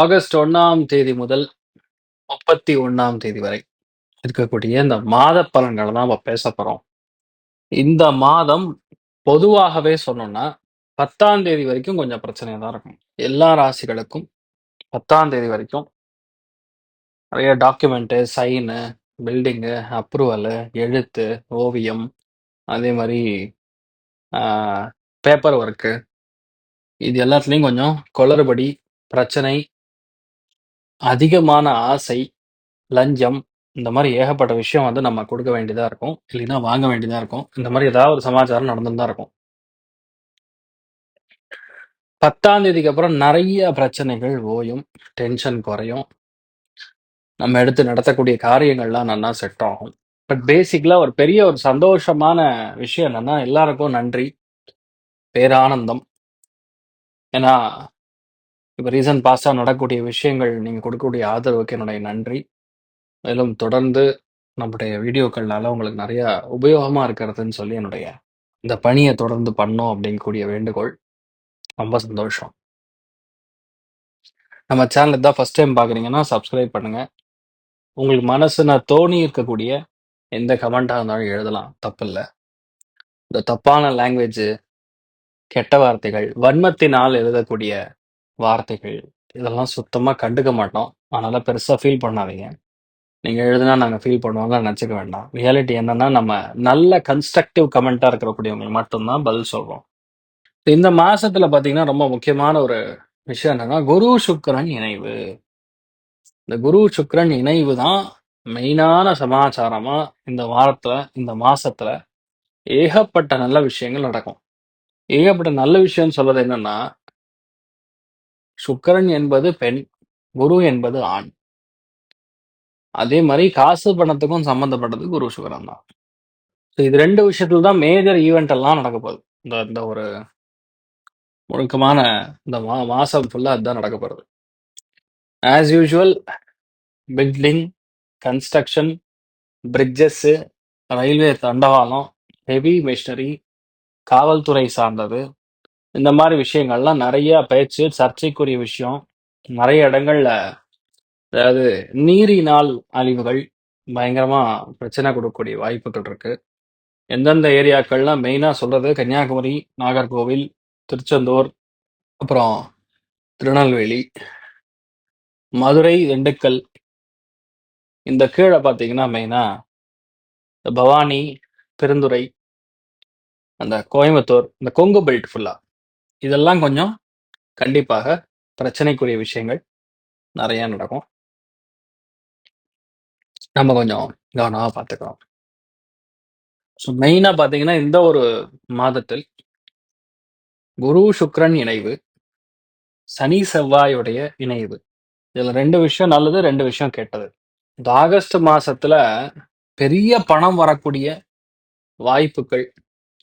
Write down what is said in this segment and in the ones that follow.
August ஒன்னாம் தேதி முதல் முப்பத்தி ஒன்னாம் தேதி வரை இருக்கக்கூடிய இந்த மாத பலன்களை தான் நம்ம பேச போறோம். இந்த மாதம் பொதுவாகவே சொன்னோம்னா பத்தாம் தேதி வரைக்கும் கொஞ்சம் பிரச்சனையாக தான் இருக்கும். எல்லா ராசிகளுக்கும் பத்தாம் தேதி வரைக்கும் நிறைய டாக்குமெண்ட்டு சைனு பில்டிங்கு அப்ரூவலு எழுத்து ஓவியம் அதே மாதிரி பேப்பர் ஒர்க்கு இது எல்லாத்துலேயும் கொஞ்சம் குளறுபடி பிரச்சனை அதிகமான ஆசை லஞ்சம் இந்த மாதிரி ஏகப்பட்ட விஷயம் வந்து நம்ம கொடுக்க வேண்டியதா இருக்கும். இல்லைன்னா வாங்க வேண்டியதா இருக்கும். இந்த மாதிரி ஏதாவது ஒரு சமாச்சாரம் நடந்துன்னு தான் இருக்கும். பத்தாம் தேதிக்கு அப்புறம் நிறைய பிரச்சனைகள் ஓயும் டென்ஷன் குறையும். நம்ம எடுத்து நடத்தக்கூடிய காரியங்கள்லாம் நல்லா செட் ஆகும். பட் பேசிக்கலா ஒரு பெரிய ஒரு சந்தோஷமான விஷயம் என்னன்னா எல்லாருக்கும் நன்றி பேரானந்தம். ஏன்னா இப்போ ரீசன் பாஸ்டா நடக்கக்கூடிய விஷயங்கள் நீங்க கொடுக்கக்கூடிய ஆதரவுக்கு என்னுடைய நன்றி. மேலும் தொடர்ந்து நம்முடைய வீடியோக்கள்னால உங்களுக்கு நிறைய உபயோகமா இருக்கிறதுன்னு சொல்லி என்னுடைய இந்த பணியை தொடர்ந்து பண்ணோம் அப்படிங்கக்கூடிய வேண்டுகோள். ரொம்ப சந்தோஷம். நம்ம சேனல் தான் ஃபர்ஸ்ட் டைம் பார்க்குறீங்கன்னா சப்ஸ்கிரைப் பண்ணுங்க. உங்களுக்கு மனசுன தோணி இருக்கக்கூடிய எந்த கமெண்ட்டாக இருந்தாலும் எழுதலாம். தப்பில்லை. இந்த தப்பான லாங்குவேஜ் கெட்ட வார்த்தைகள் வன்மத்தினால் எழுதக்கூடிய வார்த்தைகள் இதெல்லாம் சுத்தமாக கண்டுக்க மாட்டோம். அதனால் பெருசாக ஃபீல் பண்ணாதீங்க. நீங்கள் எழுதுனா நாங்கள் ஃபீல் பண்ணுவோம்லாம் நினச்சிக்க வேண்டாம். ரியாலிட்டி என்னன்னா நம்ம நல்ல கன்ஸ்ட்ரக்டிவ் கமெண்ட்டாக இருக்கக்கூடியவங்களுக்கு மட்டும்தான் பதில் சொல்கிறோம் இந்த மாசத்துல பார்த்தீங்கன்னா ரொம்ப முக்கியமான ஒரு விஷயம் என்னன்னா குரு சுக்கரன் இணைவு. இந்த குரு சுக்கிரன் இணைவு தான் மெயினான சமாச்சாரமா இந்த வாரத்துல இந்த மாசத்துல ஏகப்பட்ட நல்ல விஷயங்கள் நடக்கும். ஏகப்பட்ட நல்ல விஷயம் சொல்றது என்னன்னா சுக்கிரன் என்பது பெண் குரு என்பது ஆண். அதே மாதிரி காசு பணத்துக்கும் சம்பந்தப்பட்டது குரு சுக்கரன் தான். இது ரெண்டு விஷயத்துல தான் மேஜர் ஈவெண்ட் எல்லாம் நடக்க போகுது. இந்த இந்த ஒரு முழுக்கமான இந்த மா மாசம் ஃபுல்லா அதுதான் நடக்க போகிறது as usual building construction bridges railway தண்டவாளம் ஹெவி மிஷினரி காவல்துறை சார்ந்தது. இந்த மாதிரி விஷயங்கள்லாம் நிறைய பேச்சு சர்ச்சைக்குரிய விஷயம். நிறைய இடங்கள்ல அதாவது நீரினால் அழிவுகள் பயங்கரமா பிரச்சனை கொடுக்கக்கூடிய வாய்ப்புகள் இருக்கு. எந்தெந்த ஏரியாக்கள்லாம் மெயினா சொல்றது கன்னியாகுமரி நாகர்கோவில் திருச்செந்தூர் அப்புறம் திருநெல்வேலி. மதுரை திண்டுக்கல். இந்த கீழே பார்த்தீங்கன்னா மெயினா இந்த பவானி பெருந்துறை அந்த கோயம்புத்தூர் இந்த கொங்கு பெல்ட் ஃபுல்லா இதெல்லாம் கொஞ்சம் கண்டிப்பாக பிரச்சனைக்குரிய விஷயங்கள் நிறையா நடக்கும். நம்ம கொஞ்சம் கவனமா பார்த்துக்கிறோம் ஸோ மெயினா பார்த்தீங்கன்னா இந்த ஒரு மாதத்தில் குரு சுக்கிரன் இணைவு சனி செவ்வாயுடைய இணைவு. இதுல ரெண்டு விஷயம் நல்லது ரெண்டு விஷயம் கெட்டது. இந்த ஆகஸ்ட் மாசத்துல பெரிய பணம் வரக்கூடிய வாய்ப்புகள்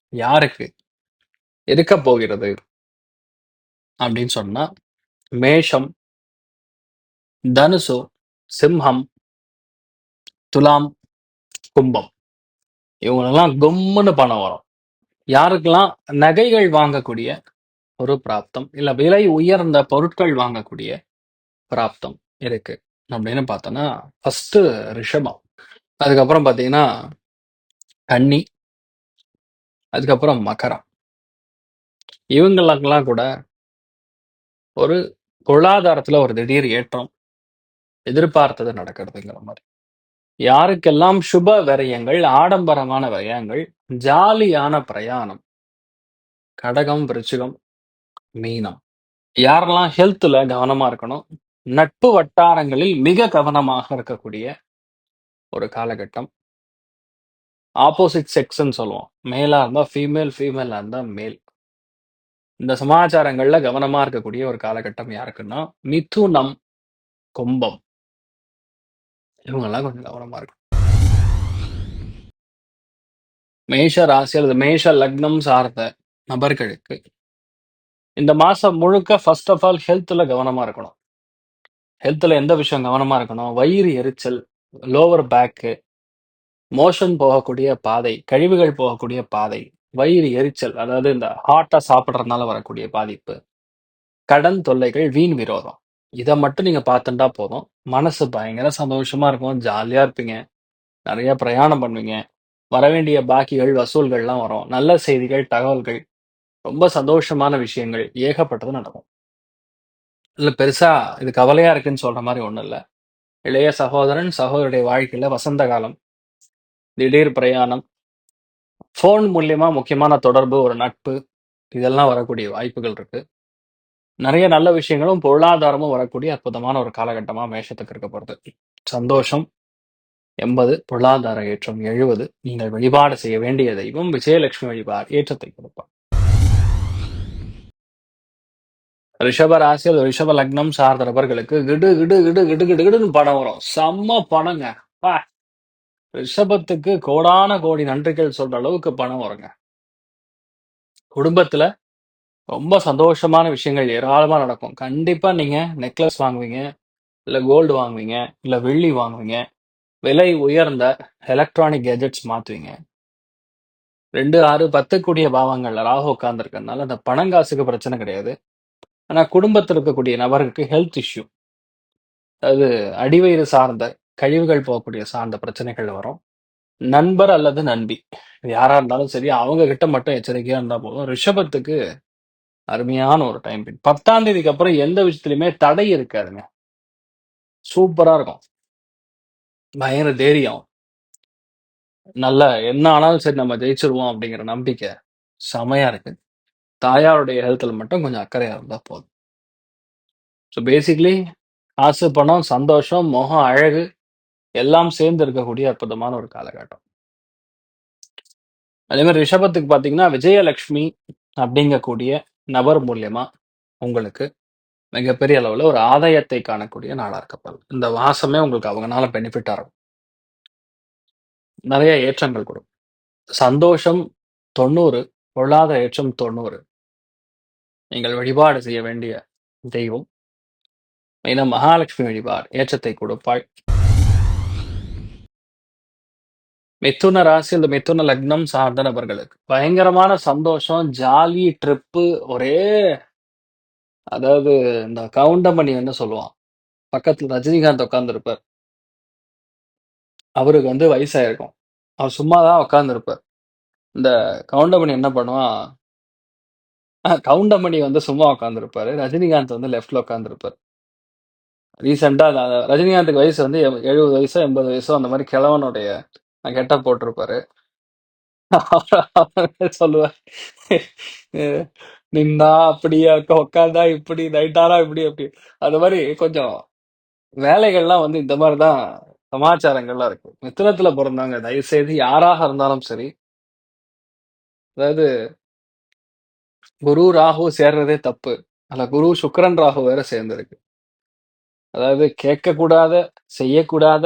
யாருக்கு? இருக்க போகிறது? அப்படின்னு சொன்னா மேஷம் தனுசு சிம்ஹம் துலாம் கும்பம். இவங்களெல்லாம் கும்முன்னு பணம் வரும். யாருக்கெல்லாம் நகைகள் வாங்கக்கூடிய ஒரு பிராப்தம் இல்ல விலை உயர்ந்த பொருட்கள் வாங்கக்கூடிய பிராப்தம் இருக்கு. அப்படின்னு பார்த்தோன்னா ஃபர்ஸ்ட் ரிஷபம். அதுக்கப்புறம் பார்த்தீங்கன்னா கன்னி. அதுக்கப்புறம் மகரம். இவங்களுக்கெல்லாம் கூட ஒரு பொருளாதாரத்துல ஒரு திடீர் ஏற்றம் எதிர்பார்த்தது நடக்கிறதுங்கிற மாதிரி. யாருக்கெல்லாம் சுப விரயங்கள் ஆடம்பரமான விரயங்கள் ஜாலியான பிரயாணம் கடகம் விருச்சிகம் மீனம் யாரெல்லாம் ஹெல்த்தில் கவனமா இருக்கணும் நட்பு வட்டாரங்களில் மிக கவனமாக இருக்கக்கூடிய ஒரு காலகட்டம். ஆப்போசிட் செக்ஸ்ன்னு சொல்லுவோம். மேலா இருந்தால் ஃபீமேல் ஃபீமேலாக இருந்தால் மேல் இந்த சமாச்சாரங்களில் கவனமா இருக்கக்கூடிய ஒரு காலகட்டம் யாருக்குன்னா மிதுனம் கும்பம். இவங்கெல்லாம் கொஞ்சம் கவனமா இருக்கும் மேஷ ராசி அல்லது மேஷ லக்னம் சார்ந்த நபர்களுக்கு இந்த மாசம் முழுக்க ஃபர்ஸ்ட் ஆஃப் ஆல் ஹெல்த்தில் கவனமா இருக்கணும். ஹெல்த்தில் எந்த விஷயம் கவனமாக இருக்கணும்? வயிறு எரிச்சல் லோவர் பேக்கு மோஷன் போகக்கூடிய பாதை கழிவுகள் போகக்கூடிய பாதை வயிறு எரிச்சல் அதாவது இந்த ஹார்ட்டாக சாப்பிட்றதுனால வரக்கூடிய பாதிப்பு கடன் தொல்லைகள் வீண் விரோதம். இதை மட்டும் நீங்கள் பார்த்துட்டா போதும். மனசு பயங்கர சந்தோஷமாக இருக்கும். ஜாலியாக இருப்பீங்க. நிறைய பிரயாணம் பண்ணுவீங்க. வர வேண்டிய பாக்கிகள் வசூல்கள்லாம் வரும். நல்ல செய்திகள் தகவல்கள் ரொம்ப சந்தோஷமான விஷயங்கள் ஏகப்பட்டது நடக்கும். இல்ல பெருசா இது கவலையா இருக்குன்னு சொல்ற மாதிரி ஒன்றும் இல்லை. இளைய சகோதரன் சகோதரருடைய வாழ்க்கையில வசந்த காலம் திடீர் பிரயாணம் ஃபோன் மூலியமா முக்கியமான தொடர்பு ஒரு நட்பு இதெல்லாம் வரக்கூடிய வாய்ப்புகள் இருக்கு. நிறைய நல்ல விஷயங்களும் பொருளாதாரமும் வரக்கூடிய அற்புதமான ஒரு காலகட்டமா மேஷத்துக்கு இருக்க போறது. சந்தோஷம் எண்பது பொருளாதார ஏற்றம் எழுபது நீங்கள் வழிபாடு செய்ய வேண்டிய தெய்வம் விஜயலட்சுமி வழிபாடு ஏற்றத்தை கொடுப்பார். ரிஷப ராசி அல்லது ரிஷப லக்னம் சார்ந்த நபர்களுக்கு கிடு கிடு கிடு கிடு கிடு கிடுன்னு பணம் வரும். செம்ம பணங்க. பா. ரிஷபத்துக்கு கோடான கோடி நன்றிகள் சொல்ற அளவுக்கு பணம் வருங்க. குடும்பத்துல ரொம்ப சந்தோஷமான விஷயங்கள் ஏராளமா நடக்கும். கண்டிப்பா நீங்க நெக்லஸ் வாங்குவீங்க இல்ல கோல்டு வாங்குவீங்க இல்ல வெள்ளி வாங்குவீங்க. விலை உயர்ந்த எலக்ட்ரானிக் கேஜெட்ஸ் மாத்துவீங்க. ரெண்டு ஆறு பத்து கூடிய பாவங்கள்ல ராகு உட்கார்ந்துருக்கறதுனால அந்த பணங்காசுக்கு பிரச்சனை கிடையாது. ஆனால் குடும்பத்தில் இருக்கக்கூடிய நபருக்கு ஹெல்த் இஷ்யூ அதாவது அடிவயிறு சார்ந்த கழிவுகள் போகக்கூடிய சார்ந்த பிரச்சனைகள் வரும். நண்பர் அல்லது நண்பி. இது யாரா இருந்தாலும் சரி அவங்க கிட்ட மட்டும் எச்சரிக்கையா இருந்தா போதும். ரிஷபத்துக்கு அருமையான ஒரு டைம் பீரியட் பத்தாம் தேதிக்கு அப்புறம் எந்த விஷயத்துலயுமே தடை இருக்காதுங்க. சூப்பரா இருக்கும். பயங்கர தைரியம். நல்ல என்ன ஆனாலும் சரி நம்ம ஜெயிச்சிருவோம் அப்படிங்கிற நம்பிக்கை. செமையா இருக்கு. தாயாருடைய ஹெல்த்ல மட்டும் கொஞ்சம் அக்கறையா இருந்தா போதும். ஸோ பேசிக்லி காசு பணம் சந்தோஷம் முகம் அழகு எல்லாம் சேர்ந்து இருக்கக்கூடிய அற்புதமான ஒரு காலகட்டம். அதே மாதிரி ரிஷபத்துக்கு பார்த்தீங்கன்னா விஜயலட்சுமி அப்படிங்கக்கூடிய நபர் மூலியமா உங்களுக்கு மிகப்பெரிய அளவில் ஒரு ஆதாயத்தை காணக்கூடிய நாளாக இருக்கப்படும் இந்த மாசமே உங்களுக்கு அவங்கனால பெனிஃபிட்டாக இருக்கும். நிறைய ஏற்றங்கள் கொடுக்கும். சந்தோஷம் தொண்ணூறு பொருளாதார ஏற்றம் தொண்ணூறு. நீங்கள் வழிபாடு செய்ய வேண்டிய தெய்வம். மெயினா மகாலட்சுமி வழிபாடு ஏற்றத்தை கொடுப்பாள். மிதுன ராசி இந்த மிதுன லக்னம் சார்ந்த நபர்களுக்கு பயங்கரமான சந்தோஷம் ஜாலி ட்ரிப்பு ஒரே அதாவது இந்த கவுண்டமணி என்ன சொல்லுவான்? பக்கத்துல ரஜினிகாந்த் உட்காந்துருப்பார் அவருக்கு வந்து வயசாயிருக்கும். அவர் சும்மா தான் உட்காந்துருப்பார் இந்த கவுண்டமணி என்ன பண்ணுவான்? கவுண்டமணி வந்து சும்மா உட்காந்துருப்பாரு ரஜினிகாந்த் வந்து லெஃப்ட்ல உட்காந்துருப்பாரு ரீசெண்டா ரஜினிகாந்துக்கு வயசு வந்து எ- எழுபது வயசோ எண்பது வயசோ அந்த மாதிரி கிழவனுடைய கெட்ட போட்டிருப்பாரு. அவர் சொல்லுவார் அஹ் நின்னா அப்படியா உட்காந்தா இப்படி நைட்டாரா இப்படி அப்படி. அந்த மாதிரி கொஞ்சம் வேலைகள்லாம் வந்து இந்த மாதிரி தான் சமாச்சாரங்கள்லாம் இருக்கு. மித்திரத்துல பிறந்தவங்க தயவு செய்து யாராக இருந்தாலும் சரி அதாவது குரு ராகு சேர்றதே தப்பு. அல்ல குரு சுக்கரன் ராகு வேற சேர்ந்திருக்கு. அதாவது கேட்கக்கூடாத செய்யக்கூடாத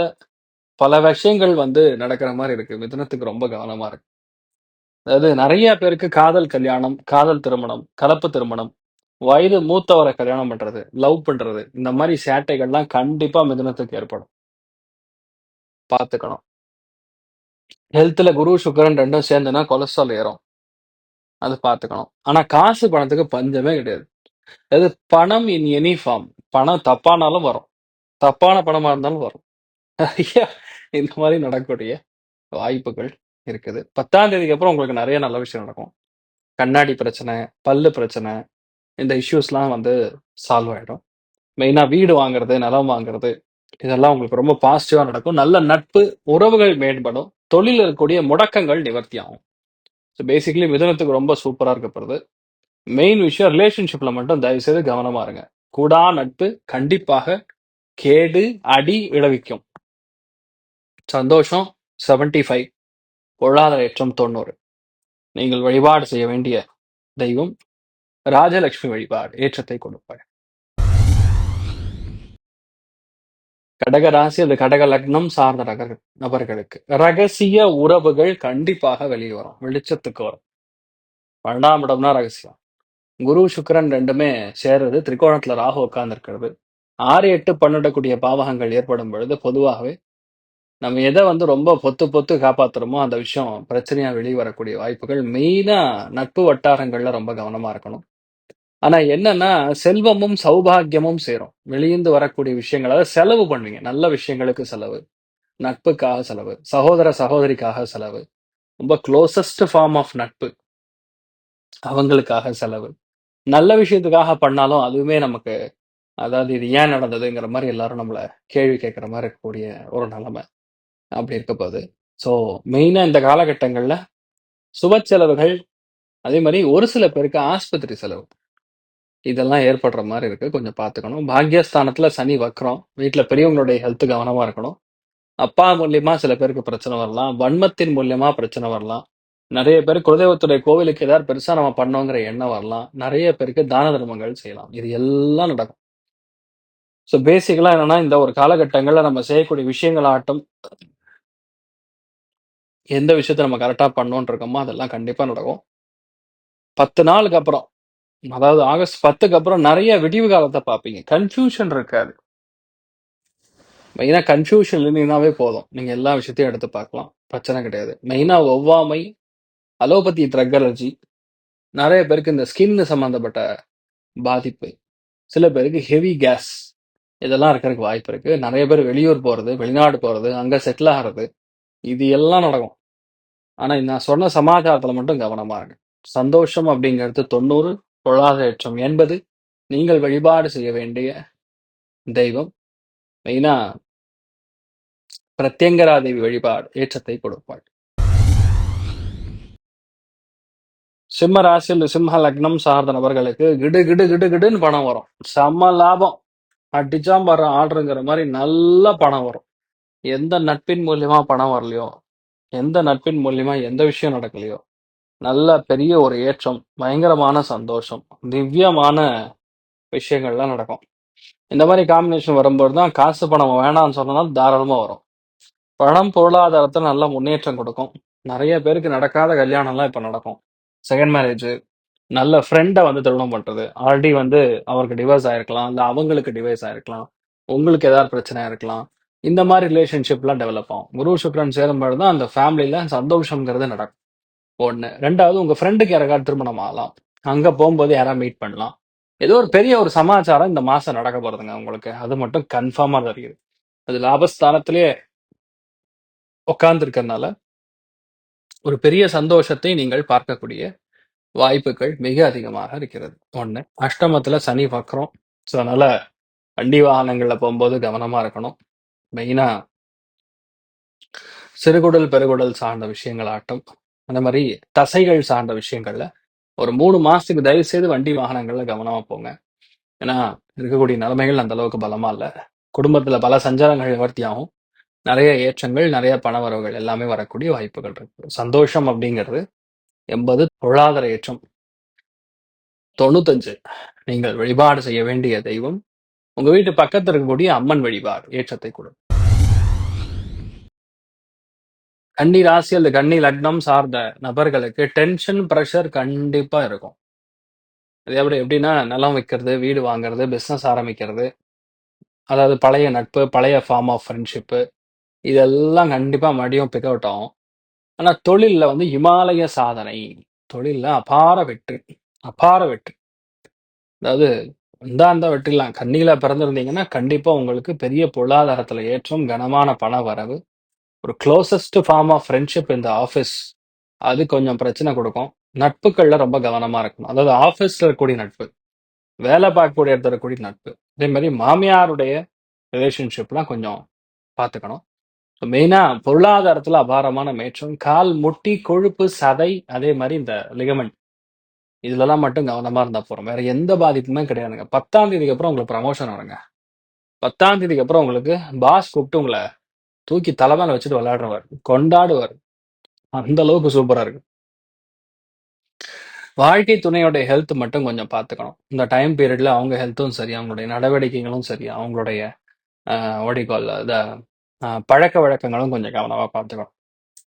பல விஷயங்கள் வந்து நடக்கிற மாதிரி இருக்கு. மிதுனத்துக்கு ரொம்ப கவனமா இருக்கு. அதாவது நிறைய பேருக்கு காதல் கல்யாணம் காதல் திருமணம் கலப்பு திருமணம் வயது மூத்தவரை கல்யாணம் பண்றது லவ் பண்றது இந்த மாதிரி சேட்டைகள்லாம் கண்டிப்பா மிதுனத்துக்கு ஏற்படும். பார்த்துக்கணும். ஹெல்த்ல குரு சுக்கரன் ரெண்டும் சேர்ந்துன்னா கொலஸ்ட்ரால் ஏறும். அது பார்த்துக்கணும் ஆனால் காசு பணத்துக்கு பஞ்சமே கிடையாது. அது பணம் இன் எனி ஃபார்ம் பணம் தப்பானாலும் வரும். தப்பான பணமாக இருந்தாலும் வரும். ஐயா, இந்த மாதிரி நடக்கக்கூடிய வாய்ப்புகள் இருக்குது. பத்தாம் தேதிக்கு அப்புறம் உங்களுக்கு நிறைய நல்ல விஷயம் நடக்கும். கண்ணாடி பிரச்சனை பல்லு பிரச்சனை இந்த இஷ்யூஸ்லாம் வந்து சால்வ் ஆகிடும் மெயினாக வீடு வாங்குறது நிலம் வாங்குறது இதெல்லாம் உங்களுக்கு ரொம்ப பாசிட்டிவாக நடக்கும். நல்ல நட்பு உறவுகள் மேம்படும். தொழில் இருக்கக்கூடிய முடக்கங்கள் நிவர்த்தி ஆகும். ஸோ பேசிக்கலி மிதனத்துக்கு ரொம்ப சூப்பரா இருக்கப்படுது மெயின் விஷயம் ரிலேஷன்ஷிப்ல மட்டும் தயவுசெய்து கவனமாக கவனமா இருங்க. கூடா நட்பு கண்டிப்பாக கேடு அடி விளைவிக்கும். சந்தோஷம் 75 ஃபைவ் பொருளாதார ஏற்றம் தொண்ணூறு. நீங்கள் வழிபாடு செய்ய வேண்டிய தெய்வம் ராஜலட்சுமி வழிபாடு ஏற்றத்தை கொடுப்பார். கடக ராசி அந்த கடக லக்னம் சார்ந்த நகர் நபர்களுக்கு. ரகசிய உறவுகள் கண்டிப்பாக வெளியே வரும். வெளிச்சத்துக்கு வரும். பன்னெண்டாம் இடம்னா ரகசியம். குரு சுக்கரன் ரெண்டுமே சேர்றது திரிகோணத்துல ராகு உட்கார்ந்துருக்கிறது. ஆறு எட்டு பன்னெண்டக்கூடிய பாவகங்கள் ஏற்படும் பொழுது பொதுவாகவே நம்ம எதை வந்து ரொம்ப பொத்து பொத்து காப்பாத்துறோமோ அந்த விஷயம் பிரச்சனையா வெளியே வரக்கூடிய வாய்ப்புகள் மெயினா நட்பு வட்டாரங்கள்ல ரொம்ப கவனமா இருக்கணும். ஆனா என்னன்னா செல்வமும் சௌபாகியமும் சேரும். வெளியிருந்து வரக்கூடிய விஷயங்களை அதாவது செலவு பண்ணுவீங்க. நல்ல விஷயங்களுக்கு செலவு நட்புக்காக செலவு சகோதர சகோதரிக்காக செலவு ரொம்ப க்ளோசஸ்ட் ஃபார்ம் ஆஃப் நட்பு அவங்களுக்காக செலவு. நல்ல விஷயத்துக்காக பண்ணாலும் அதுவுமே நமக்கு அதாவது இது ஏன் நடந்ததுங்கிற மாதிரி எல்லாரும் நம்மளை கேள்வி கேட்குற மாதிரி இருக்கக்கூடிய ஒரு நிலைமை அப்படி இருக்க போகுது. ஸோ மெயினாக இந்த காலகட்டங்களில் சுப செலவுகள் அதே மாதிரி ஒரு சில பேருக்கு ஆஸ்பத்திரி செலவு. இதெல்லாம் ஏற்படுற மாதிரி இருக்கு. கொஞ்சம் பார்த்துக்கணும் பாக்யஸ்தானத்தில் சனி வக்ரம். வீட்டில் பெரியவங்களுடைய ஹெல்த் கவனமா இருக்கணும். அப்பா மூலியமா சில பேருக்கு பிரச்சனை வரலாம். வன்மத்தின் மூலியமா பிரச்சனை வரலாம். நிறைய பேர் குலதெய்வத்துடைய கோவிலுக்கு ஏதாவது பெருசா நம்ம பண்ணோங்கிற எண்ணம் வரலாம். நிறைய பேருக்கு தான தர்மங்கள் செய்யலாம். இது எல்லாம் நடக்கும். ஸோ பேசிக்கலா என்னன்னா இந்த ஒரு காலகட்டங்கள்ல நம்ம செய்யக்கூடிய விஷயங்கள் ஆட்டம் எந்த விஷயத்த நம்ம கரெக்டா பண்ணோன்னு இருக்கோமோ அதெல்லாம் கண்டிப்பா நடக்கும். பத்து நாளுக்கு அப்புறம் அதாவது ஆகஸ்ட் பத்துக்கு அப்புறம் நிறைய விடிவு காலத்தை பார்ப்பீங்க. கன்ஃபியூஷன் இருக்காது. மெயினாக கன்ஃபியூஷன் இல்லைனாவே போதும். நீங்க எல்லா விஷயத்தையும் எடுத்து பார்க்கலாம். பிரச்சனை கிடையாது. மெயினாக ஒவ்வாமை அலோபதி ட்ரக் அலர்ஜி நிறைய பேருக்கு இந்த ஸ்கின் சம்மந்தப்பட்ட பாதிப்பு. சில பேருக்கு ஹெவி கேஸ் இதெல்லாம் இருக்கிறதுக்கு வாய்ப்பு இருக்கு. நிறைய பேர் வெளியூர் போறது வெளிநாடு போறது அங்கே செட்டில் ஆகிறது இது எல்லாம் நடக்கும். ஆனா நான் சொன்ன சமாச்சாரத்தில் மட்டும் கவனமாக இருக்கு சந்தோஷம் அப்படிங்கிறது தொண்ணூறு பொருளாதார ஏற்றம் நீங்கள் வழிபாடு செய்ய வேண்டிய தெய்வம். மெயினா பிரத்யங்கரா தேவி வழிபாடு ஏற்றத்தை கொடுப்பாள். சிம்ம ராசியில் சிம்ம லக்னம் சார்ந்த நபர்களுக்கு கிடு கிடு கிடு கிடுன்னு பணம் வரும். செம்ம லாபம். அடிச்சா வர்ற ஆர்டருங்கிற மாதிரி நல்ல பணம் வரும். எந்த நட்பின் மூலியமா பணம் வரலையோ எந்த நட்பின் மூலியமா எந்த விஷயம் நடக்கலையோ நல்ல பெரிய ஒரு ஏற்றம் பயங்கரமான சந்தோஷம் திவ்யமான விஷயங்கள்லாம் நடக்கும். இந்த மாதிரி காம்பினேஷன் வரும்போது தான் காசு பணம் வேணாம்னு சொன்னால் தாராளமாக வரும். பணம் பொருளாதாரத்தில் நல்ல முன்னேற்றம் கொடுக்கும். நிறைய பேருக்கு நடக்காத கல்யாணம்லாம் இப்போ நடக்கும். செகண்ட் மேரேஜ் நல்ல ஃப்ரெண்டை வந்து திருமணம் பண்ணுறது ஆல்ரெடி வந்து அவருக்கு டிவைஸ் ஆயிருக்கலாம் இல்லை அவங்களுக்கு டிவைஸ் ஆயிருக்கலாம் உங்களுக்கு ஏதாவது பிரச்சனை இருக்கலாம். இந்த மாதிரி ரிலேஷன்ஷிப்லாம் டெவலப் ஆகும். குரு சுக்ரன் சேரும்போது தான் அந்த ஃபேமிலியில் சந்தோஷங்கிறது நடக்கும். ஒன்று ரெண்டாவது உங்க ஃப்ரெண்டுக்கு யாராவது திருமணம் ஆகலாம். அங்க போகும்போது யாராவது மீட் பண்ணலாம். ஏதோ ஒரு பெரிய ஒரு சமாச்சாரம் இந்த மாசம் நடக்க போறதுங்க உங்களுக்கு. அது மட்டும் கன்ஃபார்மா தெரியுது அது லாபஸ்தானத்திலே உட்காந்துருக்கறனால ஒரு பெரிய சந்தோஷத்தை நீங்கள் பார்க்கக்கூடிய வாய்ப்புகள் மிக அதிகமாக இருக்கிறது. ஒன்று அஷ்டமத்துல சனி பார்க்குறோம் ஸோ அதனால வண்டி வாகனங்கள்ல போகும்போது கவனமா இருக்கணும். மெயினா சிறுகுடல் பெருகுடல் சார்ந்த விஷயங்கள் ஆட்டம். அந்த மாதிரி தசைகள் சார்ந்த விஷயங்கள்ல ஒரு மூணு மாசத்துக்கு தயவு செய்து வண்டி வாகனங்கள்ல கவனமா போங்க. ஏன்னா இருக்கக்கூடிய நிலைமைகள் அந்த அளவுக்கு பலமா இல்ல. குடும்பத்துல பல சஞ்சாரங்கள் நிவர்த்தியாகும். நிறைய ஏற்றங்கள் நிறைய பண வரவுகள் எல்லாமே வரக்கூடிய வாய்ப்புகள் இருக்கு. சந்தோஷம் அப்படிங்கிறது எண்பது பொருளாதார ஏற்றம். தொண்ணூத்தஞ்சு நீங்கள் வழிபாடு செய்ய வேண்டிய தெய்வம். உங்க வீட்டு பக்கத்துல இருக்கக்கூடிய அம்மன் வழிபாடு ஏற்றத்தை கொடுக்கும் கன்னி ராசி அல்லது கன்னி லக்னம் சார்ந்த நபர்களுக்கு டென்ஷன் ப்ரெஷர் கண்டிப்பா இருக்கும். அது எப்படி எப்படின்னா நிலம் விற்கிறது வீடு வாங்குறது பிஸ்னஸ் ஆரம்பிக்கிறது. அதாவது பழைய நட்பு பழைய ஃபார்ம் ஆஃப் ஃப்ரெண்ட்ஷிப்பு இதெல்லாம் கண்டிப்பாக மறுபடியும் பிக் அவுட் ஆகும். ஆனால் தொழிலில் வந்து இமாலய சாதனை. தொழிலில் அபார வெற்றி. அபார வெற்றி. அதாவது இந்தாந்த வெற்றிலாம். கன்னியில பிறந்திருந்தீங்கன்னா கண்டிப்பாக உங்களுக்கு பெரிய பொருளாதாரத்தில் ஏற்றம் கனமான பண வரவு. ஒரு க்ளோசஸ்ட் ஃபார்ம் ஆஃப் ஃப்ரெண்ட்ஷிப் இந்த ஆஃபீஸ் அது கொஞ்சம் பிரச்சனை கொடுக்கும். நட்புகள்ல ரொம்ப கவனமா இருக்கணும். அதாவது ஆஃபீஸ்ல இருக்கக்கூடிய நட்பு வேலை பார்க்கக்கூடிய இடத்துல இருக்கக்கூடிய நட்பு. அதே மாதிரி மாமியாருடைய ரிலேஷன்ஷிப்லாம் கொஞ்சம் பார்த்துக்கணும். மெயினா பொருளாதாரத்துல அபாரமான மேற்றம் கால் முட்டி கொழுப்பு சதை அதே மாதிரி இந்த லிகமெண்ட் இதுலலாம் மட்டும் கவனமா இருந்தா போறோம் வேற எந்த பாதிப்புமே கிடையாதுங்க. பத்தாம் தேதிக்கு அப்புறம் உங்களுக்கு ப்ரமோஷன் வருங்க. பத்தாம் தேதிக்கு அப்புறம் உங்களுக்கு பாஸ் கூப்பிட்டு உங்களை தூக்கி தலை மேல வச்சுட்டு விளையாடுறவர். கொண்டாடுவார். அந்த அளவுக்கு சூப்பரா இருக்கு. வாழ்க்கை துணையோட ஹெல்த் மட்டும் கொஞ்சம் பார்த்துக்கணும் இந்த டைம் பீரியட்ல அவங்க ஹெல்த்தும் சரி அவங்களுடைய நடவடிக்கைகளும் சரி அவங்களுடைய ஓடிகால் இந்த ஆஹ், பழக்க வழக்கங்களும் கொஞ்சம் கவனமா பார்த்துக்கணும்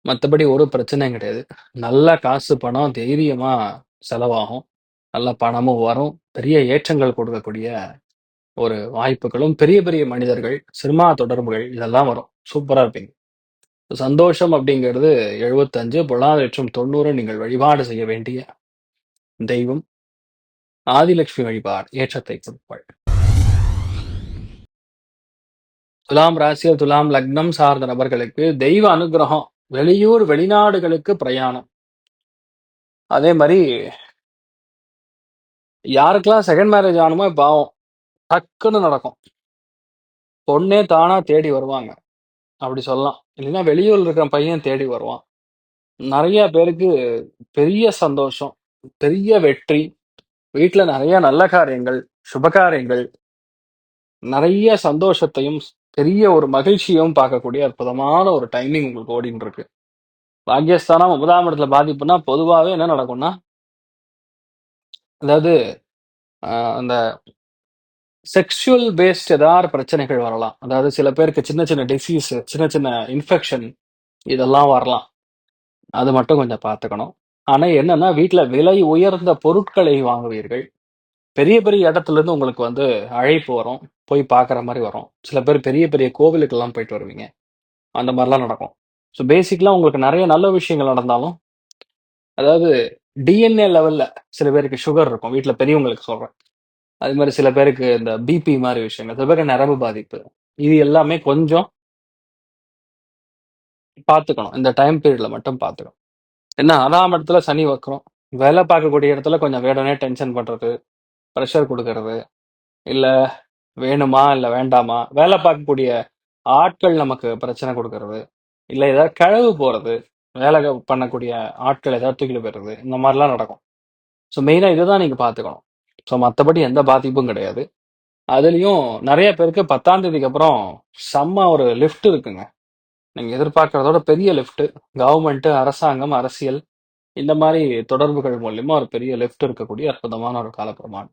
மற்றபடி ஒரு பிரச்சனையும் கிடையாது. நல்ல காசு பணம் தைரியமா செலவாகும். நல்ல பணமும் வரும். பெரிய ஏற்றங்கள் கொடுக்கக்கூடிய ஒரு வாய்ப்புகளும் பெரிய பெரிய மனிதர்கள் சினிமா தொடர்புகள் இதெல்லாம் வரும். சூப்பரா இருப்பீங்க. சந்தோஷம் அப்படிங்கிறது எழுபத்தஞ்சு பொருளாதாரம் தொண்ணூறு நீங்கள் வழிபாடு செய்ய வேண்டிய தெய்வம். ஆதிலட்சுமி வழிபாடு ஏற்றத்தை கொடுப்பாள். துலாம் ராசியில் துலாம் லக்னம் சார்ந்த நபர்களுக்கு தெய்வ அனுகிரகம் வெளியூர் வெளிநாடுகளுக்கு பிரயாணம். அதே மாதிரி யாருக்கெல்லாம் செகண்ட் மேரேஜ் ஆனுமோ பாவம் டக்குன்னு நடக்கும். பொண்ணே தானா தேடி வருவாங்க. அப்படி சொல்லலாம். இல்லைன்னா வெளியூர்ல இருக்கிற பையன் தேடி வருவான். நிறைய பேருக்கு பெரிய சந்தோஷம் பெரிய வெற்றி வீட்டில் நிறைய நல்ல காரியங்கள் சுப காரியங்கள் நிறைய சந்தோஷத்தையும் பெரிய ஒரு மகிழ்ச்சியும் பார்க்கக்கூடிய அற்புதமான ஒரு டைமிங் உங்களுக்கு ஓடின்னு இருக்கு பாக்கியஸ்தானம் ஒன்பதாம் இடத்துல பாதிப்புனா பொதுவாகவே என்ன நடக்கும்னா அதாவது ஆஹ், அந்த செக்ஷுவல் பேஸ்ட் ஏதாவது பிரச்சனைகள் வரலாம். அதாவது சில பேருக்கு சின்ன சின்ன டிசீஸ் சின்ன சின்ன இன்ஃபெக்ஷன் இதெல்லாம் வரலாம். அது மட்டும் கொஞ்சம் பார்த்துக்கணும். ஆனால் என்னன்னா வீட்டில் விலை உயர்ந்த பொருட்களை வாங்குவீர்கள். பெரிய பெரிய இடத்துல இருந்து உங்களுக்கு வந்து அழைப்பு வரும். போய் பார்க்குற மாதிரி வரும். சில பேர் பெரிய பெரிய கோவிலுக்கெல்லாம் போயிட்டு வருவீங்க. அந்த மாதிரிலாம் நடக்கும். ஸோ பேசிக்கலாக உங்களுக்கு நிறைய நல்ல விஷயங்கள் நடந்தாலும் அதாவது டிஎன்ஏ லெவலில் சில பேருக்கு சுகர் இருக்கும். வீட்டில் பெரியவங்களுக்கு சொல்கிறேன் அது மாதிரி சில பேருக்கு இந்த பிபி மாதிரி விஷயங்கள் சில பேருக்கு நரம்பு பாதிப்பு. இது எல்லாமே கொஞ்சம் பார்த்துக்கணும். இந்த டைம் பீரியட்ல மட்டும் பார்த்துக்கணும். என்ன அதாம் இடத்துல சனி வைக்கிறோம் வேலை பார்க்கக்கூடிய இடத்துல கொஞ்சம் வேடனே டென்ஷன் பண்றது ப்ரெஷர் கொடுக்கறது இல்லை வேணுமா இல்லை வேண்டாமா? வேலை பார்க்கக்கூடிய ஆட்கள் நமக்கு பிரச்சனை கொடுக்கறது இல்லை ஏதாவது கழவு போறது வேலை பண்ணக்கூடிய ஆட்கள் ஏதாவது தூக்கிட்டு போயிடுறது இந்த மாதிரிலாம் நடக்கும். ஸோ மெயினாக இதை தான் நீங்கள் பார்த்துக்கணும். ஸோ மற்றபடி எந்த பாதிப்பும் கிடையாது. அதுலேயும் நிறைய பேருக்கு பத்தாம் தேதிக்கு அப்புறம் செம்ம ஒரு லிஃப்ட் இருக்குங்க. நீங்கள் எதிர்பார்க்கறதோட பெரிய லிஃப்ட் கவர்மெண்ட்டு அரசாங்கம் அரசியல் இந்த மாதிரி தொடர்புகள் மூலியமா ஒரு பெரிய லிஃப்ட் இருக்கக்கூடிய அற்புதமான ஒரு காலப்பிரமாணம்.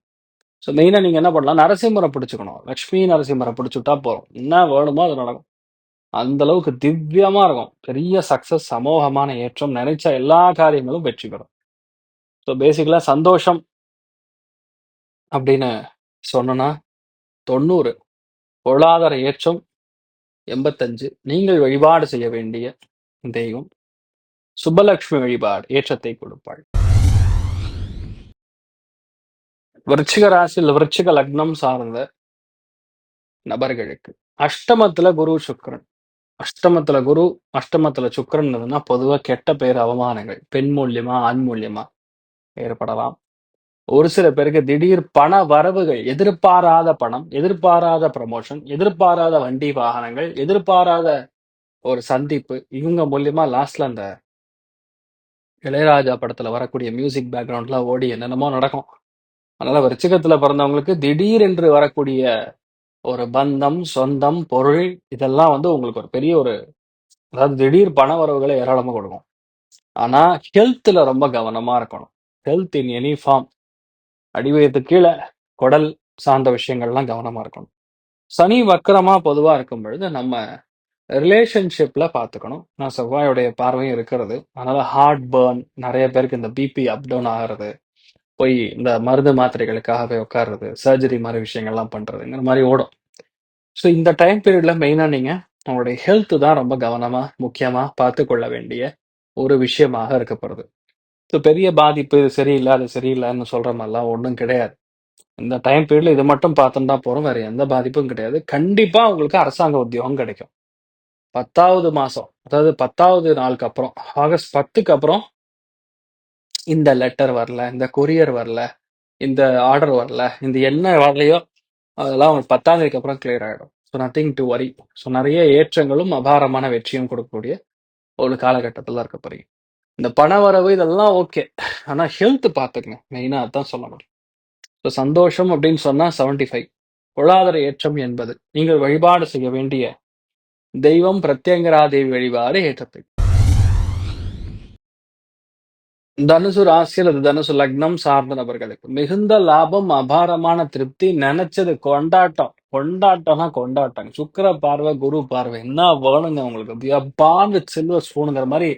ஸோ மெயினாக நீங்கள் என்ன பண்ணலாம்? நரசிம்மரை பிடிச்சிக்கணும். லக்ஷ்மி நரசிம்மரை பிடிச்சுட்டா போகிறோம் என்ன வேணுமோ அது நடக்கும். அந்த அளவுக்கு திவ்யமா இருக்கும். பெரிய சக்சஸ் சமூகமான ஏற்றம் நினைச்ச எல்லா காரியங்களும் வெற்றி பெறும். ஸோ பேசிக்கலாக சந்தோஷம் அப்படின்னு சொன்னோன்னா தொண்ணூறு. பொருளாதார ஏற்றம் எண்பத்தஞ்சு. நீங்கள் வழிபாடு செய்ய வேண்டிய தெய்வம். சுப்பலட்சுமி வழிபாடு ஏற்றத்தை கொடுப்பாள். விருச்சிக ராசியில் விருச்சிக லக்னம் சார்ந்த நபர்களுக்கு. அஷ்டமத்துல குரு சுக்கரன். அஷ்டமத்துல குரு அஷ்டமத்துல சுக்கிரன் இருந்ததுன்னா பொதுவா கெட்ட பேர் அவமானங்கள் பெண் மூலியமா ஆண் மூலியமா ஏற்படலாம். ஒரு சில பேருக்கு திடீர் பண வரவுகள் எதிர்பாராத பணம் எதிர்பாராத ப்ரமோஷன் எதிர்பாராத வண்டி வாகனங்கள் எதிர்பாராத ஒரு சந்திப்பு இவங்க மூலியமா லாஸ்ட்ல அந்த இளையராஜா படத்துல வரக்கூடிய மியூசிக் பேக்ரவுண்ட்லாம் ஓடி என்னென்னமோ நடக்கும். அதனால விருச்சிகத்துல பிறந்தவங்களுக்கு திடீர் என்று வரக்கூடிய ஒரு பந்தம் சொந்தம் பொருள் இதெல்லாம் வந்து உங்களுக்கு ஒரு பெரிய ஒரு அதாவது திடீர் பண வரவுகளை ஏராளமாக கொடுக்கும். ஆனா ஹெல்த்ல ரொம்ப கவனமா இருக்கணும். ஹெல்த் இன் எனி ஃபார்ம் அடிவயத்து கீழே குடல் சார்ந்த விஷயங்கள்லாம் கவனமா இருக்கணும் சனி வக்கரமாக பொதுவா இருக்கும் பொழுது நம்ம ரிலேஷன்ஷிப்ல பார்த்துக்கணும் நான் செவ்வாயுடைய பார்வையும் இருக்கிறது அதனால ஹார்ட் பர்ன் நிறைய பேருக்கு இந்த பிபி அப் டவுன் ஆகிறது போய் இந்த மருந்து மாத்திரைகளுக்காக போய் உட்கார்றது, சர்ஜரி மாதிரி விஷயங்கள்லாம் பண்றதுங்கிற மாதிரி ஓடும். ஸோ இந்த டைம் பீரியட்ல மெயினா நீங்க உங்களுடைய ஹெல்த்து தான் ரொம்ப கவனமா, முக்கியமா பார்த்து கொள்ள வேண்டிய ஒரு விஷயமாக இருக்கப்படுது. ஸோ பெரிய பாதிப்பு, இது சரியில்லை அது சரியில்லைன்னு சொல்ற மாதிரிலாம் ஒன்றும் கிடையாது. இந்த டைம் பீரியடில் இது மட்டும் பார்த்துட்டா போகிறோம் வேற எந்த பாதிப்பும் கிடையாது. கண்டிப்பா உங்களுக்கு அரசாங்க உத்தியோகம் கிடைக்கும். 10வது மாசம், அதாவது 10வது நாளுக்கு அப்புறம், ஆகஸ்ட் 10க்கு அப்புறம் இந்த லெட்டர் வரல, இந்த கொரியர் வரல, இந்த ஆர்டர் வரல, இந்த என்ன வரலையோ அதெல்லாம் உங்களுக்கு 10ஆம் தேதிக்கு அப்புறம் கிளியர் ஆயிடும். So nothing to worry. So நிறைய ஏற்றங்களும், அபாரமான வெற்றியும் கொடுக்கக்கூடிய ஒரு காலகட்டத்துல இருக்க போறீங்க. இந்த பணவரவு இதெல்லாம் ஓகே. ஆனா ஹெல்த் பார்த்துக்கங்க. மெயினா அதான் சொல்ல முடியும். ஸோ சந்தோஷம் அப்படின்னு சொன்னா 75 பொருளாதார ஏற்றம் என்பது. நீங்கள் வழிபாடு செய்ய வேண்டிய தெய்வம் பிரத்யங்கரா தேவி வழிபாடு ஏற்றத்தை தனுசு ராசி அல்லது தனுசு லக்னம் சார்ந்த நபர்களுக்கு மிகுந்த லாபம் அபாரமான திருப்தி நினைச்சது கொண்டாட்டம். கொண்டாட்டம்னா கொண்டாட்டம் சுக்கிர பார்வை குரு பார்வை. என்ன வேணுங்க உங்களுக்கு? எப்பாந்து செல்வ ஸ்பூனுங்கிற மாதிரி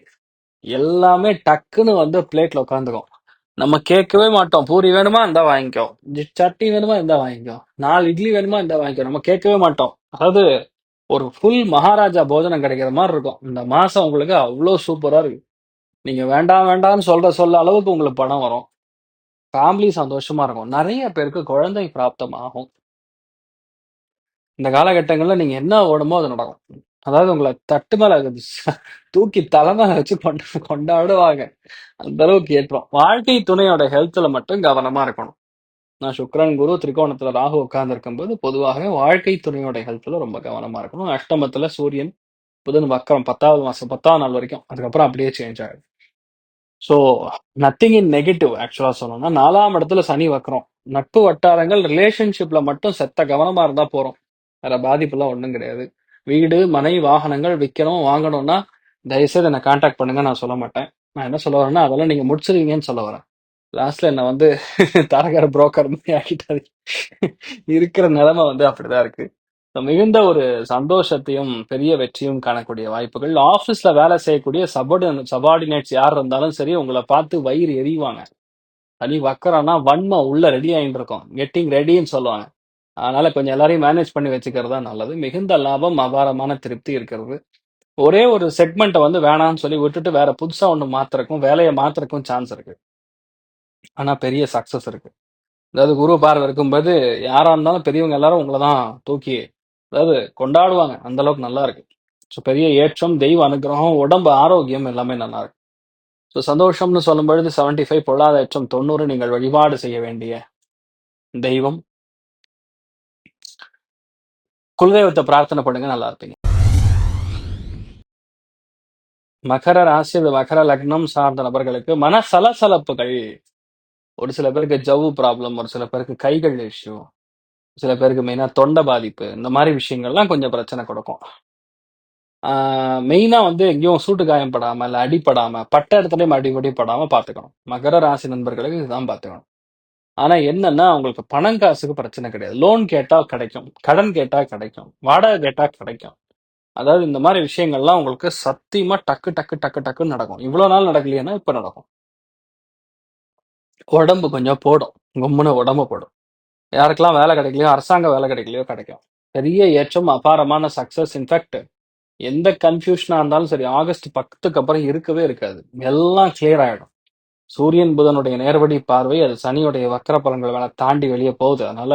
எல்லாமே டக்குன்னு வந்து பிளேட்ல உட்காந்துக்கும் நம்ம கேட்கவே மாட்டோம். பூரி வேணுமா இருந்தா வாங்கிக்கோ. ஜி- சட்னி வேணுமா இருந்தா வாங்கிக்கோ. நாலு இட்லி வேணுமா இருந்தா வாங்கிக்கோ. நம்ம கேட்கவே மாட்டோம். அதாவது ஒரு ஃபுல் மகாராஜா போஜனம் கிடைக்கிற மாதிரி இருக்கும். இந்த மாசம் உங்களுக்கு அவ்வளோ சூப்பரா இருக்கு. நீங்க வேண்டாம் வேண்டாம்னு சொல்ற சொல்ல அளவுக்கு உங்களுக்கு பணம் வரும். ஃபேமிலி சந்தோஷமா இருக்கும். நிறைய பேருக்கு குழந்தை பிராப்தம் ஆகும். இந்த காலகட்டங்கள்ல நீங்க என்ன ஓடுமோ அது நடக்கும். அதாவது உங்களை தட்டு மேல தூக்கி தலை மேல வச்சு கொண்டு கொண்டாடுவாங்க. அந்த அளவுக்கு ஏற்றம். வாழ்க்கை துணையோட ஹெல்த்ல மட்டும் கவனமா இருக்கணும். நான் சுக்கிரன் குரு திரிகோணத்துல ராகு உட்கார்ந்து போது பொதுவாக வாழ்க்கை துணையோட ஹெல்த்ல ரொம்ப கவனமா இருக்கணும். அஷ்டமத்துல சூரியன் புதன் வக்கரம் பத்தாவது மாசம் பத்தாவது நாள் வரைக்கும். அதுக்கப்புறம் அப்படியே சேஞ்ச் ஆயிடும். ஸோ நத்திங் இன் நெகட்டிவ் ஆக்சுவலா சொல்லணும்னா நாலாம் இடத்துல சனி வக்கரம் நட்பு வட்டாரங்கள் ரிலேஷன்ஷிப்ல மட்டும் செத்த கவனமா இருந்தா போறோம். வேற பாதிப்புலாம் ஒன்றும் கிடையாது. வீடு மனை வாகனங்கள் விற்கணும் வாங்கணும்னா தயவுசெய்து என்னை காண்டாக்ட் பண்ணுங்க நான் சொல்ல மாட்டேன். நான் என்ன சொல்ல வரேன்னா அதெல்லாம் நீங்க முடிச்சிருவீங்கன்னு சொல்ல வரேன். லாஸ்ட்ல என்ன வந்து தரகர் புரோக்கர் மாதிரி இருக்கிற நிலைமை வந்து அப்படிதான் இருக்கு. So, மிகுந்த ஒரு சந்தோஷத்தையும் பெரிய வெற்றியும் காணக்கூடிய வாய்ப்புகள். ஆபீஸ்ல வேலை செய்யக்கூடிய சபார்டின சபார்டினேட்ஸ் யார் இருந்தாலும் சரி உங்களை பார்த்து வயிறு எரிவாங்க. தனி வக்கரம்னா வன்மை உள்ள ரெடி ஆகிட்டு இருக்கும். கெட்டிங் ரெடின்னு சொல்லுவாங்க. அதனால கொஞ்சம் எல்லாரையும் மேனேஜ் பண்ணி வச்சுக்கிறது தான் நல்லது. மிகுந்த லாபம் அபாரமான திருப்தி இருக்கிறது. ஒரே ஒரு செக்மெண்ட்டை வந்து வேணாம்னு சொல்லி விட்டுட்டு வேற புதுசா ஒன்று மாத்துறக்கும் வேலையை மாத்துறக்கும் சான்ஸ் இருக்கு. ஆனா பெரிய சக்சஸ் இருக்கு. அதாவது குரு பார்வை இருக்கும்போது யாரா இருந்தாலும் பெரியவங்க எல்லாரும் உங்களை தான் தூக்கி அதாவது கொண்டாடுவாங்க. அந்த அளவுக்கு நல்லா இருக்கு. ஸோ பெரிய ஏற்றம் தெய்வ அனுகிரகம் உடம்பு ஆரோக்கியம் எல்லாமே நல்லா இருக்கு. ஸோ சந்தோஷம்னு சொல்லும் பொழுது செவன்டி ஃபைவ் பொருளாதார ஏற்றம் தொண்ணூறு நீங்கள் வழிபாடு செய்ய வேண்டிய தெய்வம். குலதெய்வத்தை பிரார்த்தனை பண்ணுங்க நல்லா இருப்பீங்க. மகர ராசி மகர லக்னம் சார்ந்த நபர்களுக்கு மன சலசலப்புகள். ஒரு சில பேருக்கு ஜவ்வு ப்ராப்ளம் ஒரு சில பேருக்கு கைகள் இஷ்யூ சில பேருக்கு மெயினா தொண்டை பாதிப்பு இந்த மாதிரி விஷயங்கள்லாம் கொஞ்சம் பிரச்சனை கொடுக்கும். மெயினா வந்து எங்கேயும் சூட்டு காயம் படாம இல்ல அடிப்படாமல் பட்ட இடத்துலயும் அடிபடி படாம பார்த்துக்கணும். மகர ராசி நண்பர்களுக்கு இதுதான் பாத்துக்கணும் ஆனா என்னன்னா அவங்களுக்கு பணம் காசுக்கு பிரச்சனை கிடையாது. லோன் கேட்டா கிடைக்கும். கடன் கேட்டா கிடைக்கும். வாடகை கேட்டா கிடைக்கும். அதாவது இந்த மாதிரி விஷயங்கள்லாம் உங்களுக்கு சத்தியமா டக்கு டக்கு டக்கு டக்குன்னு நடக்கும். இவ்வளவு நாள் நடக்கலையேன்னா இப்ப நடக்கும். உடம்பு கொஞ்சம் போடும். கும்முன்னு உடம்பு போடும். யாருக்கெல்லாம் வேலை கிடைக்கலையோ அரசாங்க வேலை கிடைக்கலையோ கிடைக்கும். பெரிய ஏற்றம் அபாரமான சக்சஸ் இன்ஃபேக்ட் எந்த கன்ஃபியூஷனா இருந்தாலும் சரி ஆகஸ்ட் பத்துக்கு அப்புறம் இருக்கவே இருக்காது. எல்லாம் கிளியர் ஆயிடும். சூரியன் புதனுடைய நேர்வடி பார்வை அது சனியுடைய வக்கர பலன்கள் வேலை தாண்டி வெளியே போகுது. அதனால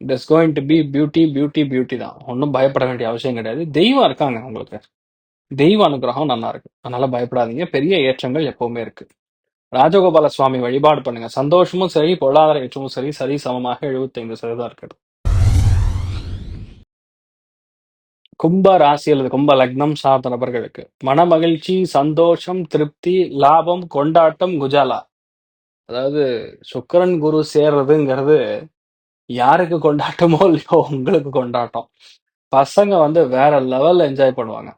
it is going to be beauty beauty beauty தான். ஒன்றும் பயப்பட வேண்டிய அவசியம் கிடையாது. தெய்வம் இருக்காங்க உங்களுக்கு. தெய்வ அனுகிரகம் நல்லா இருக்கு. அதனால பயப்படாதீங்க. பெரிய ஏற்றங்கள் எப்பவுமே இருக்கு. ராஜகோபால சுவாமி வழிபாடு பண்ணுங்க. சந்தோஷமும் சரி பொருளாதார ஏற்றமும் சரி சரி சமமாக எழுபத்தைந்து சதவீதம் இருக்கிறது. கும்ப ராசி அல்லது கும்ப லக்னம் சார்ந்த நபர்களுக்கு மனமகிழ்ச்சி சந்தோஷம் திருப்தி லாபம் கொண்டாட்டம் குஜாலா. அதாவது சுக்கிரன் குரு சேர்றதுங்கிறது யாருக்கு கொண்டாட்டமோ இல்லையோ உங்களுக்கு கொண்டாட்டம். பசங்க வந்து வேற லெவல்ல என்ஜாய் பண்ணுவாங்க.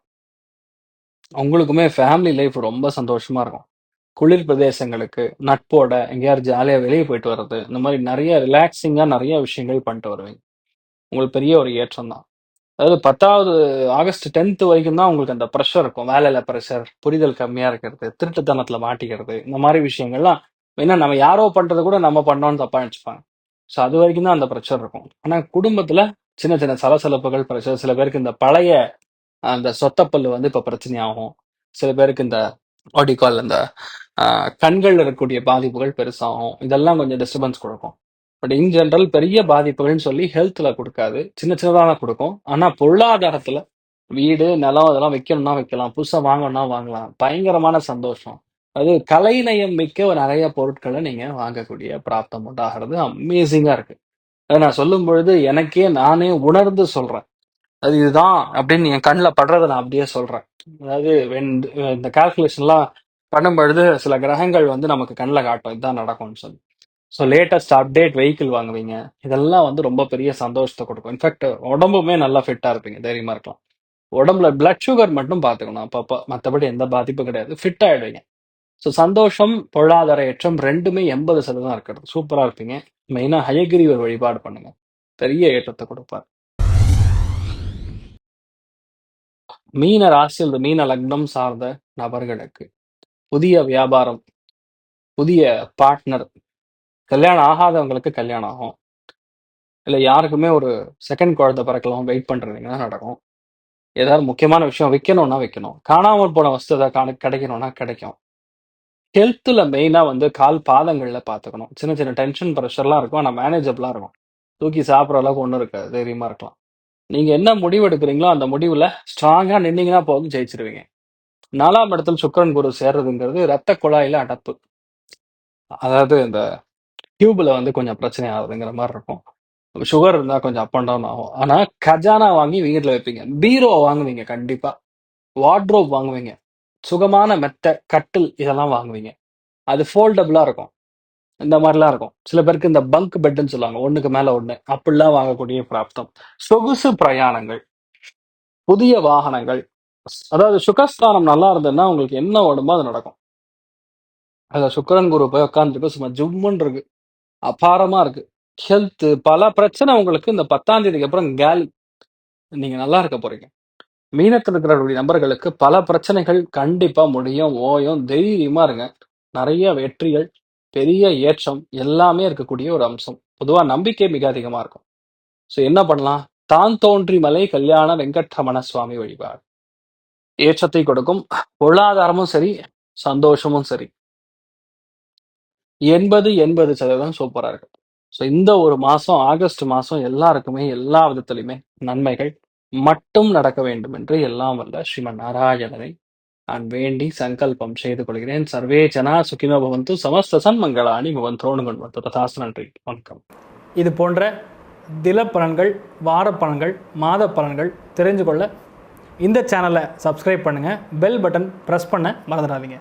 உங்களுக்குமே ஃபேமிலி லைஃப் ரொம்ப சந்தோஷமா இருக்கும். குளிர் பிரதேசங்களுக்கு நட்போட எங்கேயாவது ஜாலியாக வெளியே போயிட்டு வர்றது இந்த மாதிரி நிறைய ரிலாக்ஸிங்காக நிறைய விஷயங்கள் பண்ணிட்டு வருவீங்க. உங்களுக்கு பெரிய ஒரு ஏற்றம் தான். அதாவது பத்தாவது ஆகஸ்ட் டென்த் வரைக்கும் தான் உங்களுக்கு அந்த ப்ரெஷர் இருக்கும். வேலையில ப்ரெஷர் புரிதல் கம்மியா இருக்கிறது திருட்டுத்தனத்துல மாட்டிக்கிறது இந்த மாதிரி விஷயங்கள்லாம் ஏன்னா நம்ம யாரோ பண்றது கூட நம்ம பண்ணோம்னு தப்பா நினைச்சுப்பாங்க. ஸோ அது வரைக்கும் தான் அந்த ப்ரெஷர் இருக்கும். ஆனா குடும்பத்துல சின்ன சின்ன சலசலப்புகள் ப்ரெஷர் சில பேருக்கு இந்த பழைய அந்த சொத்தப்பல் வந்து இப்ப பிரச்சனையாகும். சில பேருக்கு இந்த ஆடிகால் அந்த கண்கள் இருக்கக்கூடிய பாதிப்புகள் பெருசாகும். இதெல்லாம் கொஞ்சம் டிஸ்டர்பன்ஸ் கொடுக்கும். பட் இன் ஜென்ரல் பெரிய பாதிப்புகள்னு சொல்லி ஹெல்த்தில் கொடுக்காது. சின்ன சின்னதாக கொடுக்கும். ஆனால் பொருளாதாரத்தில் வீடு நிலம் அதெல்லாம் வைக்கணும்னா வைக்கலாம். புதுசாக வாங்கணும்னா வாங்கலாம். பயங்கரமான சந்தோஷம். அது கலைநயம் மிக்க ஒரு நிறைய பொருட்களை நீங்கள் வாங்கக்கூடிய பிராப்தம் உண்டாகிறது. அமேசிங்காக இருக்குது அதை நான் சொல்லும் பொழுது எனக்கே நானே உணர்ந்து சொல்கிறேன் அது இதுதான் அப்படின்னு என் கண்ணில் படுறதை நான் அப்படியே சொல்கிறேன் அதாவது when இந்த கால்குலேஷன்லாம் பண்ணும் பொழுது சில கிரகங்கள் வந்து நமக்கு கண்ணில் காட்டும். இதுதான் நடக்கும்னு சொல்லி. ஸோ லேட்டஸ்ட் அப்டேட் வெஹிக்கிள் வாங்குவீங்க. இதெல்லாம் வந்து ரொம்ப பெரிய சந்தோஷத்தை கொடுக்கும். இன்ஃபேக்ட் உடம்புமே நல்லா ஃபிட்டா இருப்பீங்க. தைரியமாக இருக்கலாம். உடம்புல பிளட் சுகர் மட்டும் பார்த்துக்கணும். அப்பப்போ மற்றபடி எந்த பாதிப்பும் கிடையாது. ஃபிட் ஆயிடுவீங்க. ஸோ சந்தோஷம் பொருளாதார ஏற்றம் ரெண்டுமே எண்பது சதவீதம் இருக்கிறது. சூப்பராக இருப்பீங்க. மெயினாக ஹயகிரி ஒரு வழிபாடு பண்ணுங்க. பெரிய ஏற்றத்தை கொடுப்பார். மீன ராசி அல்லது மீன லக்னம் சார்ந்த நபர்களுக்கு புதிய வியாபாரம் புதிய பார்ட்னர் கல்யாணம் ஆகாதவங்களுக்கு கல்யாணம் ஆகும். இல்லை யாருக்குமே ஒரு செகண்ட் குழந்தை பிறக்கலாம் வெயிட் பண்றீங்கன்னா நடக்கும். ஏதாவது முக்கியமான விஷயம் வைக்கணும்னா வைக்கணும். காணாமல் போன வஸ்து ஏதாவது காண கிடைக்கணும்னா கிடைக்கும். ஹெல்த்தில் மெயினாக வந்து கால் பாதங்களில் பார்த்துக்கணும் சின்ன சின்ன டென்ஷன் ப்ரெஷர்லாம் இருக்கும். ஆனால் மேனேஜபிளாக இருக்கும். தூக்கி சாப்பிட்ற அளவுக்கு ஒன்றும் இருக்காது. தைரியமாக இருக்கலாம். நீங்கள் என்ன முடிவு எடுக்கிறீங்களோ அந்த முடிவில் ஸ்ட்ராங்காக நின்னீங்கன்னா போதும் ஜெயிச்சிருவீங்க. நாலாம் இடத்துல சுக்கரன் குரு சேர்றதுங்கிறது ரத்த குழாயில் அடப்பு. அதாவது இந்த டியூப்ல வந்து கொஞ்சம் பிரச்சனை ஆகுதுங்கிற மாதிரி இருக்கும். சுகர் இருந்தா கொஞ்சம் அப் அண்ட் டவுன் ஆகும். ஆனா கஜானா வாங்கி வீட்டில் வைப்பீங்க. பீரோ வாங்குவீங்க கண்டிப்பா. வார்ட்ரோப் வாங்குவீங்க. சுகமான மெத்த கட்டில் இதெல்லாம் வாங்குவீங்க. அது ஃபோல்டபுளா இருக்கும். இந்த மாதிரிலாம் இருக்கும். சில பேருக்கு இந்த பங்க் பெட்னு சொல்லுவாங்க. ஒண்ணுக்கு மேல ஒண்ணு. அப்படிலாம் வாங்கக்கூடிய பிராப்தம். சொகுசு பிரயாணங்கள். புதிய வாகனங்கள். அதாவது சுகஸ்தானம் நல்லா இருந்ததுன்னா உங்களுக்கு என்ன ஓடுமோ அது நடக்கும். அதுல சுக்கிரன் குரு போய் உட்காந்துட்டு சும்மா ஜும்முன்னு இருக்கு. அபாரமாக இருக்கு. ஹெல்த்து பல பிரச்சனை உங்களுக்கு இந்த பத்தாம் தேதிக்கு அப்புறம் கேலி நீங்க நல்லா இருக்க போறீங்க. மீனத்தில் இருக்கிற நபர்களுக்கு பல பிரச்சனைகள் கண்டிப்பா முடியும் ஓயும். தைரியமா இருங்க. நிறைய வெற்றிகள் பெரிய ஏற்றம் எல்லாமே இருக்கக்கூடிய ஒரு அம்சம். பொதுவாக நம்பிக்கை மிக அதிகமா இருக்கும். ஸோ என்ன பண்ணலாம்? தான் தோன்றி மலை கல்யாண வெங்கட்ரமண சுவாமி வழிபாடு. ஏற்றத்தை கொடுக்கும். பொருளாதாரமும் சரி சந்தோஷமும் சரி. எண்பது எண்பது சதவீதம் சூப்பரா இருக்கும். ஸோ இந்த ஒரு மாசம் ஆகஸ்ட் மாசம் எல்லாருக்குமே எல்லா விதத்திலுமே நன்மைகள் மட்டும் நடக்க வேண்டும் என்று எல்லாம் வல்ல ஸ்ரீமன் நாராயணனை நான் வேண்டி சங்கல்பம் செய்து கொள்கிறேன். சர்வே ஜனா சுகினோ பவந்து சமஸ்த சன்மங்களாணி பவந்தோனு வந்து ததாசு நன்றி. வணக்கம். இது போன்ற தில பலன்கள் வார பலன்கள் மாத பலன்கள் தெரிஞ்சு கொள்ள இந்த சேனலை சப்ஸ்கிரைப் பண்ணுங்கள் பெல் பட்டன் ப்ரெஸ் பண்ண மறந்துடாதீங்க.